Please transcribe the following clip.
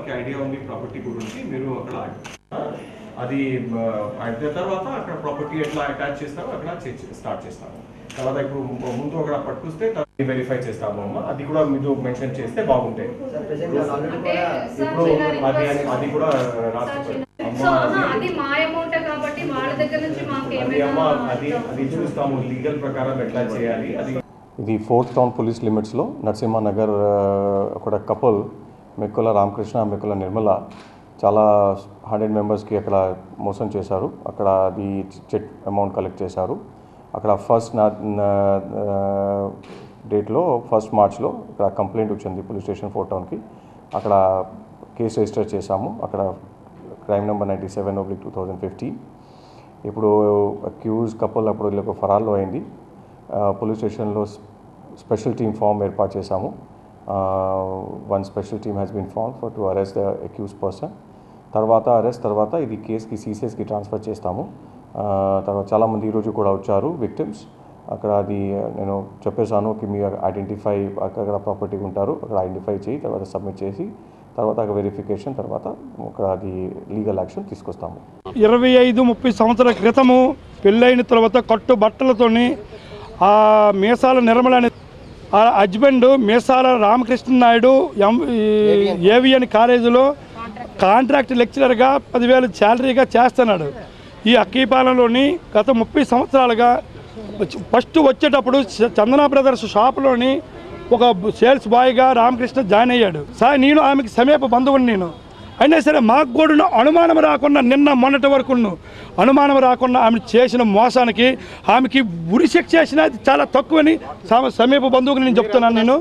Property గురించి మీరు అక్కడ అది అయిన తర్వాత అక్కడ ప్రాపర్టీ ఎట్లా అటాచ్ చేస్తారో అక్కడ స్టార్ట్ చేస్తాము. తర్వాత ఇప్పుడు ముందు అక్కడ పట్టుకొస్తే వెరిఫై చేస్తాము అమ్మ. అది కూడా మీరు మెన్షన్ చేస్తే బాగుంటాయి ఇప్పుడు అది అది కూడా అది- అది చూస్తాము లీగల్ ప్రకారం ఎట్లా చేయాలి అది ఇది ఫోర్త్ టౌన్ పోలీస్ లిమిట్స్లో నరసింహనగర్ అక్కడ కపుల్ మెక్కుల రామకృష్ణ మెక్కుల నిర్మల చాలా హండ్రెడ్ మెంబర్స్కి అక్కడ మోసం చేశారు. అక్కడ అది చెట్ అమౌంట్ కలెక్ట్ చేశారు. అక్కడ ఫస్ట్ నా డేట్లో ఫస్ట్ మార్చ్లో ఇక్కడ కంప్లైంట్ వచ్చింది పోలీస్ స్టేషన్ ఫోర్ టౌన్కి. అక్కడ కేసు రిజిస్టర్ చేశాము. అక్కడ crime number ninety seven oblique two thousand fifteen. ఇప్పుడు అక్యూజ్ కపుల్ అప్పుడు వీళ్ళకి ఫరాల్లో అయింది. పోలీస్ స్టేషన్లో స్పెషల్ టీమ్ ఫామ్ ఏర్పాటు చేశాము. One special team has been form for to arrest the accuse person తర్వాత అరెస్ట్ తర్వాత ఇది కేసుకి సీసీఎస్కి ట్రాన్స్ఫర్ చేస్తాము. తర్వాత చాలామంది ఈరోజు కూడా వచ్చారు విక్టిమ్స్ అక్కడ అది నేను చెప్పేశాను కి మీ ఐడెంటిఫై అక్కడ ప్రాపర్టీ ఉంటారు అక్కడ ఐడెంటిఫై చేయి తర్వాత సబ్మిట్ చేసి తర్వాత వెరిఫికేషన్ తర్వాత అక్కడ అది లీగల్ యాక్షన్ తీసుకొస్తాము. ఇరవై ఐదు ముప్పై సంవత్సరాల క్రితము పెళ్ళైన తర్వాత కట్టు బట్టలతోని ఆ మీసాల నిర్మల ఆ husband Meesala Ramakrishna Naidu M AVN కాలేజీలో కాంట్రాక్ట్. లెక్చరర్గా పదివేలు శాలరీగా చేస్తున్నాడు. ఈ అక్కీపాలెంలోని గత ముప్పై సంవత్సరాలుగా ఫస్ట్ వచ్చేటప్పుడు చందన బ్రదర్స్ షాప్లోని ఒక సేల్స్ బాయ్గా రామకృష్ణ జాయిన్ అయ్యాడు. సార్ నేను ఆమెకి సమీప బంధువుని నేను. అయినా సరే మాకు కూడా అనుమానం రాకుండా నిన్న మొన్నటి వరకు అనుమానం రాకుండా ఆమె చేసిన మోసానికి ఆమెకి ఉరి శిక్ష చేసిన చాలా తక్కువని సమీప బంధువుకి నేను చెప్తున్నాను నేను.